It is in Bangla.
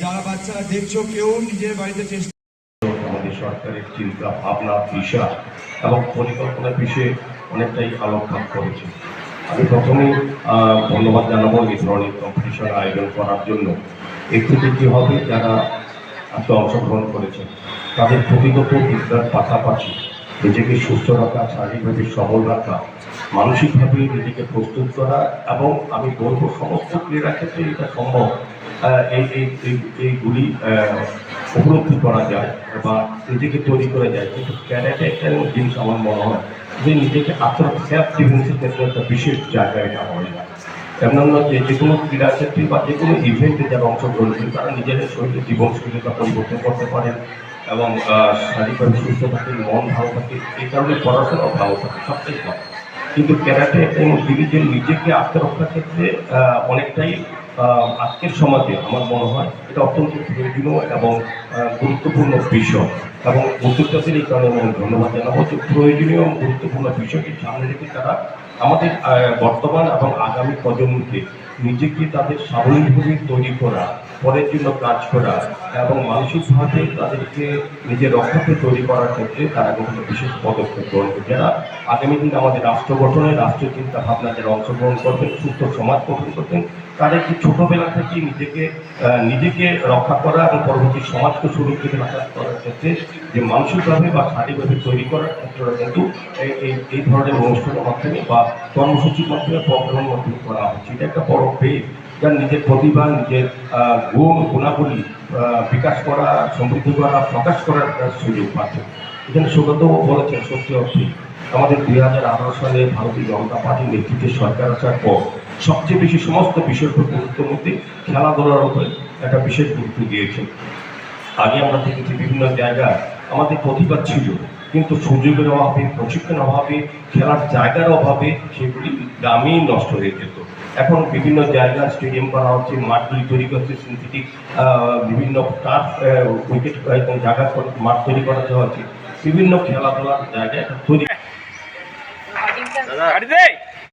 যারা বাচ্চারা দেখছ, কেউ নিজের বাড়িতে চেষ্টা আমাদের সরকারের চিন্তা, ভাবনা, দিশা এবং পরিকল্পনা বিষয়ে অনেকটাই আলোকপাত করেছে। আমি প্রথমেই ধন্যবাদ জানাব এই ধরনের কম্পিটিশন আয়োজন করার জন্য। একটু কি হবে যারা আজকে অংশগ্রহণ করেছেন। তাদের প্রতিগত বিদ্যার পাশাপাশি নিজেকে সুস্থ রাখা শারীরিকভাবে সবল রাখা, মানসিকভাবে নিজেকে প্রস্তুত করা এবং আমি বলব সমস্ত ক্রীড়া ক্ষেত্রে এটা সম্ভব। এই এই, এই- এইগুলি উপলব্ধি করা যায় বা নিজেকে তৈরি করা যায়। কিন্তু ক্যারাটে একটা এমন জিনিস আমার মনে হয় যে নিজেকে আত্ম সেলফ ডিফেন্সের ক্ষেত্রে একটা বিশেষ জায়গা এটা হয়ে যায়। কেননা যে যে কোনো ক্রীড়া ক্ষেত্রে বা যে কোনো ইভেন্টে যারা অংশগ্রহণ করেন তারা নিজেদের শরীরের জীবনশৈলীটা পরিবর্তন করতে পারেন এবং শারীরিকভাবে সুস্থ থাকে, মন ভালো থাকে, এই কারণে পড়াশোনাও ভালো থাকে, সবটাই ভালো। কিন্তু ক্যারাটে একটা এমন যে নিজেকে আত্মরক্ষার ক্ষেত্রে অনেকটাই আজকের সমাজে আমার মনে হয় এটা অত্যন্ত প্রয়োজনীয় এবং গুরুত্বপূর্ণ বিষয়। এবং উদ্যোক্তাদের এই কারণে আমি ধন্যবাদ জানাব যে প্রয়োজনীয় গুরুত্বপূর্ণ বিষয়টি সামনে রেখে তারা আমাদের বর্তমান এবং আগামী প্রজন্মকে নিজেকে তাদের স্বাবলম্বী তৈরি করা পরের জন্য কাজ করা এবং মানসিকভাবে তাদেরকে নিজের রক্ষাকে তৈরি করার ক্ষেত্রে তারা কিন্তু বিশেষ পদক্ষেপ গ্রহণ করবে। যারা আগামী দিনে আমাদের রাষ্ট্র গঠনে রাষ্ট্রীয় চিন্তা ভাবনা যারা অংশগ্রহণ করবেন, সুস্থ সমাজ গঠন করবেন, তাদেরকে ছোটোবেলা থেকে নিজেকে নিজেকে রক্ষা করা এবং পরবর্তী সমাজকে সুরক্ষিত রাখা করার ক্ষেত্রে যে মানসিকভাবে বা শারীরিকভাবে তৈরি করার ক্ষেত্রে কিন্তু এই, এই- এই ধরনের অনুষ্ঠানের মাধ্যমে বা কর্মসূচির মাধ্যমে প্রোগ্রামের মাধ্যমে করা হচ্ছে। এটা একটা বড় পেজ যার নিজের প্রতিভা, নিজের গুণ, গুণাবলী বিকাশ করা, সমৃদ্ধ করা, প্রকাশ করার সুযোগ পাচ্ছে। এখানে সুগত বলেছেন, সত্যি অর্থে আমাদের দুই হাজার আঠারো সালে ভারতীয় জনতা পার্টির নেতৃত্বে সরকার আসার পর সবচেয়ে বেশি সমস্ত বিষয়ের উপর গুরুত্বের মধ্যে খেলাধুলার উপরে একটা বিশেষ গুরুত্ব দিয়েছেন। আগে আমরা দেখেছি বিভিন্ন জায়গায় আমাদের প্রতিভা ছিল, কিন্তু সুযোগের অভাবে, প্রশিক্ষণের অভাবে, খেলার জায়গার অভাবে সেগুলি গ্রামেই নষ্ট হয়ে যেত। এখন বিভিন্ন জায়গায় স্টেডিয়াম করা হচ্ছে মাঠগুলি তৈরি করছে সিনথেটিক বিভিন্ন টার্ফ উইকেট এবং জায়গা করে মাঠ তৈরি করা হচ্ছে। বিভিন্ন খেলাধুলার জায়গায় তৈরি